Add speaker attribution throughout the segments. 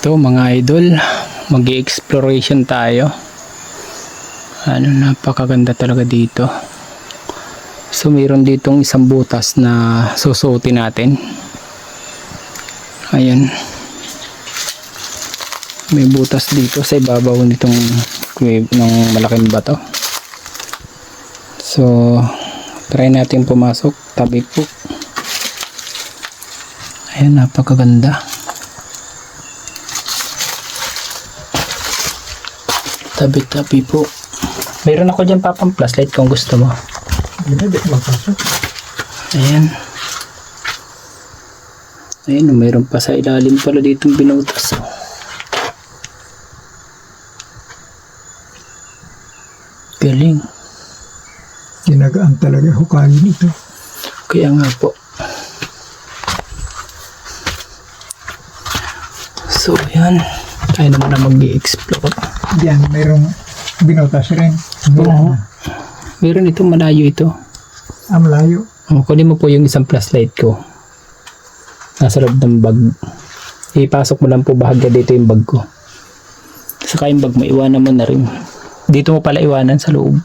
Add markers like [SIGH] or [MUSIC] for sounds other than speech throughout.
Speaker 1: Ito mga idol, mag exploration tayo. Ano, napakaganda talaga dito. So mayroon ditong isang butas na susuotin natin. Ayan. May butas dito sa ibabaw nitong ng malaking bato. So, try natin pumasok. Tabi po. Ayan, napakaganda. Tabi-tabi po. Meron ako dyan papang flashlight kung gusto mo. Ayan. Ayan, mayroon pa sa ilalim pala ditong binutas. oh. Galing.
Speaker 2: Ginagaan talaga hukayin ito.
Speaker 1: Kaya nga po. So, yan. Tayo naman na mag-explore.
Speaker 2: Diyan, mayroong binutas rin.
Speaker 1: Oo. Meron ito, malayo ito.
Speaker 2: Ah, malayo.
Speaker 1: O, kunin mo po yung isang flashlight ko. Nasa loob ng bag. Ipasok mo lang po bahagya dito yung bag ko. Saka yung bag mo, iwanan mo na rin. Dito mo pala iwanan sa loob.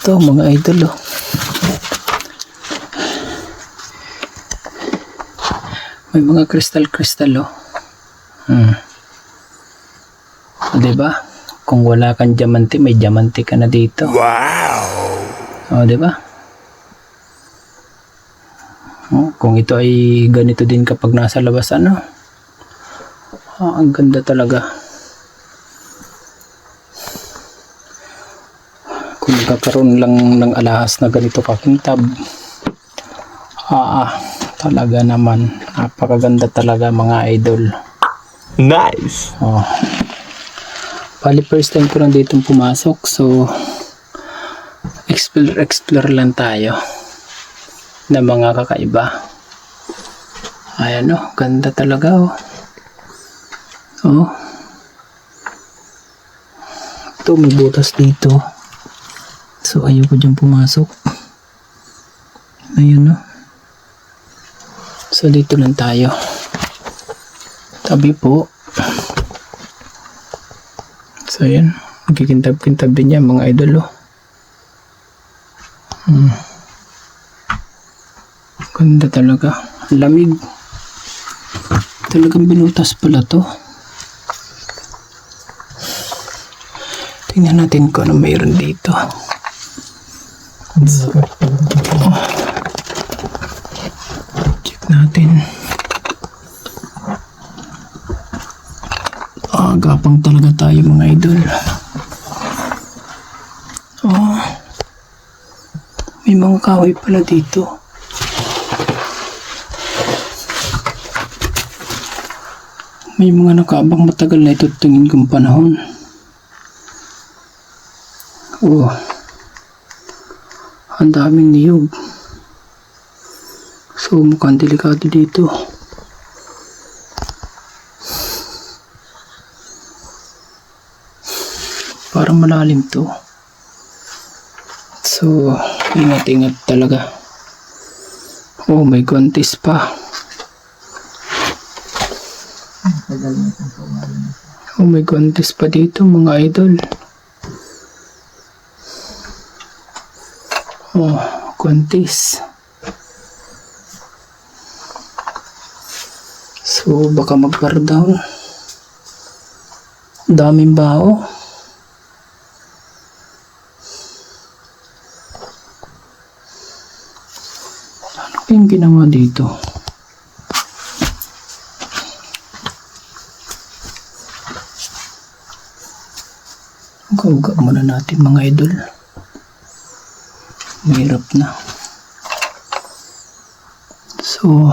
Speaker 1: Ito, mga idol, oh. May mga kristal-kristal, oh. Hmm. O, diba? Kung wala kang diamante, may diamante ka na dito. Wow! O, diba? O, kung ito ay ganito din kapag nasa labas, ano? Ah, ang ganda talaga. Kung magkakaroon lang ng alahas na ganito kakintab, ah, ah, talaga naman. Napakaganda talaga mga idol.
Speaker 3: Nice.
Speaker 1: Oh. Bali first time ko lang dito pumasok so explore explore lang tayo na mga kakaiba. Ayan oh, ganda talaga oh. Oh. Ito may butas dito. So ayoko dyan pumasok. Ayun oh. So dito lang tayo. Tabi po. So yan, magkikintab-kintab din yan mga idol oh. Hmm. Ganda talaga. Lamig. Talagang binutas pala to. Tingnan natin kung ano mayroon dito. Check natin. Ah, gapang talaga tayo mga idol. Oh. May mga kahoy pala dito. May mga nakaabang matagal na ito tingin kong panahon. Oh. Ang daming niyog. So mukhang delikado dito. Parang malalim to. So, ingat-ingat talaga. Oh, may guantes pa. Oh, may guantes pa dito mga idol. Oh, guantes. So, baka mag-bar down. Daming bao. Ginawa dito? Uga muna natin mga idol. Mahirap na. So,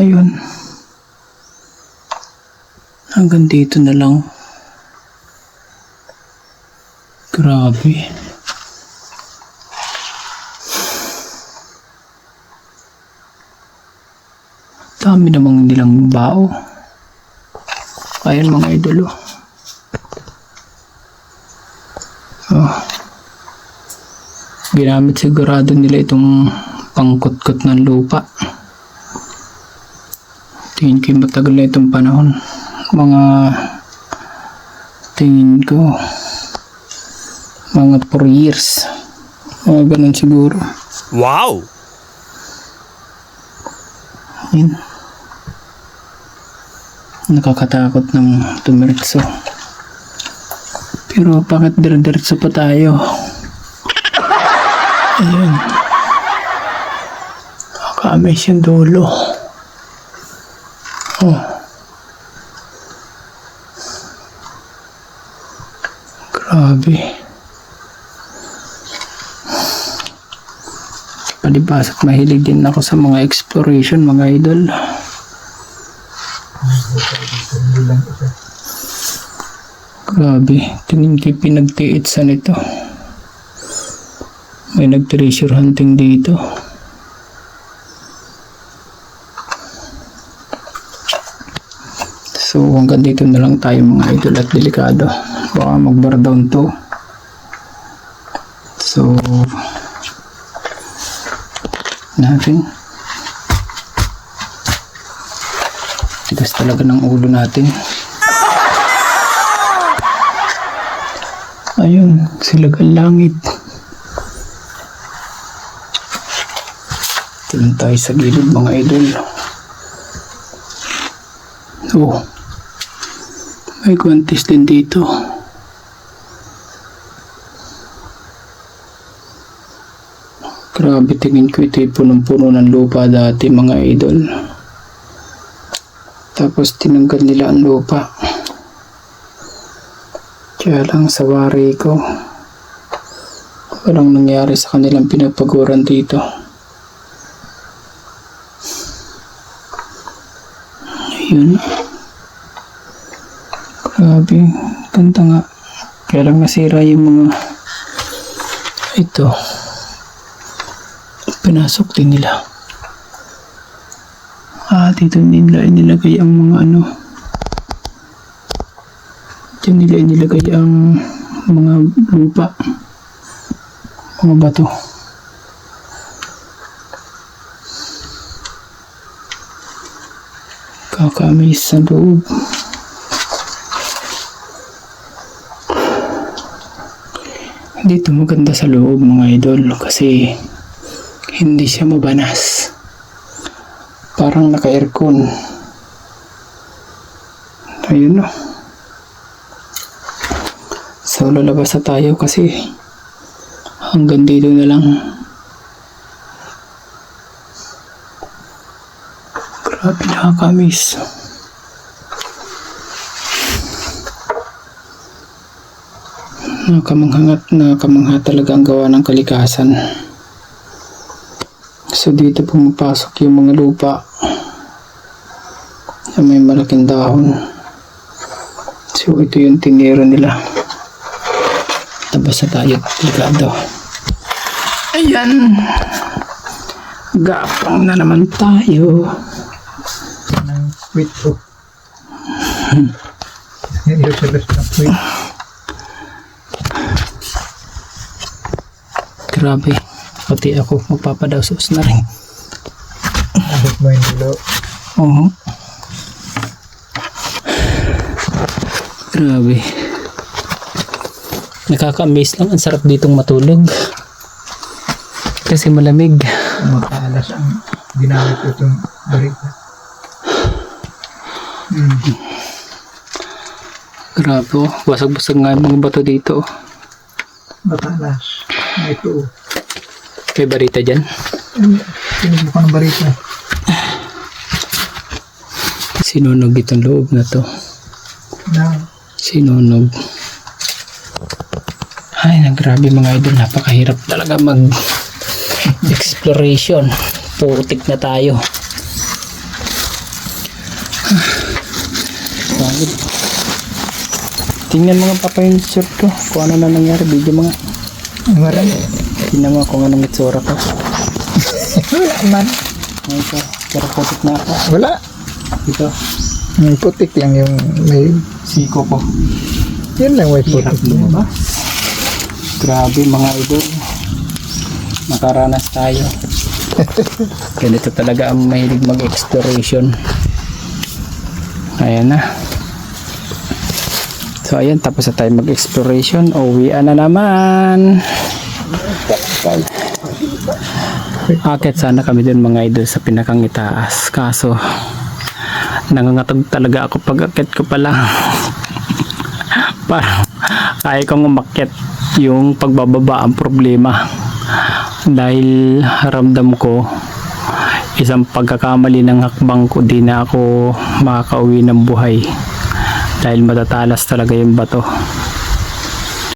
Speaker 1: ayun. Hanggang dito na lang. Grabe. Dami namang nilang bao. Ayan mga idolo. Oh. Ginamit sigurado nila itong pangkot-kot ng lupa. Tingin ko matagal na itong panahon. Mga tingin ko mga 4 years. Mga ganun siguro.
Speaker 3: Wow!
Speaker 1: Yun. Nakakatakot ng tumiritso. Pero bakit dire-diretso pa tayo? Ayun. Nakakamiss yung dulo. Oh. Grabe. Palibas at mahilig din ako sa mga exploration mga idol. Grabe, tingin ko yung pinagtiitsan ito. May nag-treasure hunting dito. So hanggang dito na lang tayo mga idol at delikado. Baka mag-bar down to. So natin. Tigas talaga ng ulo natin. Ayun, silagang langit. Tingin tayo sa gilid mga idol. Oh, may guantes din dito. Grabe tingin ko ito punong-puno ng lupa dati mga idol. Tapos tinanggal nila ang lupa. Kaya lang sa wari ko, walang nangyari sa kanilang pinapaguran dito. Ayun. Grabe, ganda nga. Kaya lang nasira yung mga ito pinasok din nila. Ah, dito nila inilagay ang mga ano. Diyan nila inilagay ang mga lupa. Mga bato. Kakamiss sa loob. Dito maganda sa loob mga idol kasi hindi siya mabanas. Parang naka-aircon. Ayun no. So lalabas na tayo kasi hanggang dito na lang. Grabe nakakamiss. Nakamangha, nakamangha talaga ang gawa ng kalikasan. So dito pumapasok yung mga lupa na may malaking dahon. So ito yung tinira nila. Tabas na tayo. Delikado. Ayan. Gapang na naman tayo.
Speaker 2: ng quit ko. Ilusalas na quit.
Speaker 1: Grabe. Pati ako magpapadausos na rin.
Speaker 2: Ahit mo yung dulo.
Speaker 1: Oo. Grabe. Nakaka-amaze lang. Ang sarap ditong matulog. Kasi malamig.
Speaker 2: Matalas ang ginamit ko itong barita. Hmm.
Speaker 1: Grabe oh. Basag-basag nga yung mga bato dito.
Speaker 2: Matalas. Ito.
Speaker 1: May barita dyan.
Speaker 2: Pinig mo ka ng barita.
Speaker 1: Sinunog itong loob na to.
Speaker 2: Na,
Speaker 1: Sinunog. Ay, na grabe mga idol. Napakahirap talaga mag exploration. Putik na tayo. Bakit? Tingnan mga papa yung shirt ko. Kung ano na nangyari. Video mga.
Speaker 2: marami.
Speaker 1: Tingnan mo kung anong itsura ko.
Speaker 2: Wala man.
Speaker 1: Ay, ito. Pero putik na ako.
Speaker 2: Wala.
Speaker 1: Ito.
Speaker 2: Yung putik lang yung may...
Speaker 1: Siko ko.
Speaker 2: Yun lang may
Speaker 1: Hirap
Speaker 2: putik.
Speaker 1: lumabas. Grabe mga idol. Nakaranas tayo. [LAUGHS] Ganito talaga ang mahilig mag-exploration. Ayan na. So ayan, tapos na tayo mag-exploration. Uwian na naman. Akit sana kami dun mga idol sa pinakang itaas. Kaso, nangangatog talaga ako pag akit ko pa lang. [LAUGHS] Parang kaya kong umakyat yung pagbababa ang problema. Dahil ramdam ko isang pagkakamali ng hakbang ko di na ako makakauwi ng buhay dahil matatalas talaga yung bato